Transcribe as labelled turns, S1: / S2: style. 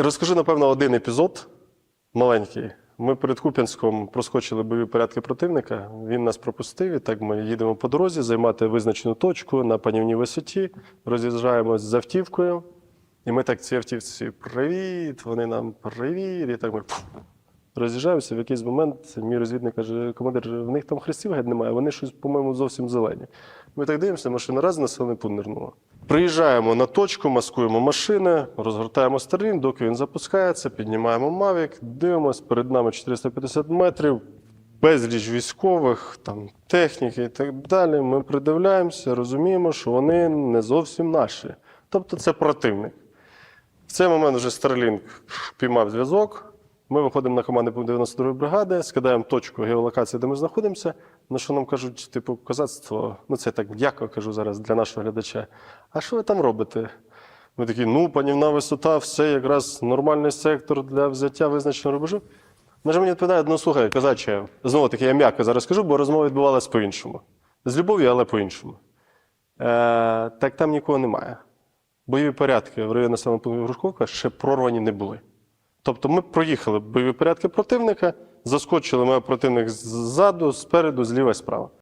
S1: Розкажу, напевно, один епізод маленький. Ми перед Куп'янськом проскочили бойові порядки противника. Він нас пропустив. І так ми їдемо по дорозі, займати визначену точку на панівній висоті, роз'їжджаємось з автівкою. І ми так ці автівці привіт, вони нам привіт. І так ми роз'їжджаємося. В якийсь момент мій розвідник каже: командир, в них там хрестів геть немає, вони щось, по-моєму, зовсім зелені. Ми так дивимося, машина раз населений пункт нирнула. Приїжджаємо на точку, маскуємо машини, розгортаємо стрілін, доки він запускається, піднімаємо Мавік, дивимося, перед нами 450 метрів, безліч військових, там, техніки і так далі. Ми придивляємося, розуміємо, що вони не зовсім наші. Тобто це противник. В цей момент вже Starlink піймав зв'язок. Ми виходимо на команду пункт 92 бригади, скидаємо точку геолокації, де ми знаходимося. На що нам кажуть, типу, козацтво, ну це так м'яко кажу зараз для нашого глядача. А що ви там робите? Ми такі, ну, панівна висота, все якраз нормальний сектор для взяття визначеного рубежу. Може мені відповідає, ну слухай, козаче, знову таки я м'яко зараз кажу, бо розмова відбувалася по-іншому. З любов'ю, але по-іншому. Е, так там нікого немає. Бойові порядки в районі населеного Грушковка ще прорвані не були. Тобто ми проїхали бойові порядки противника, заскочили ми противник ззаду, спереду, зліва справа.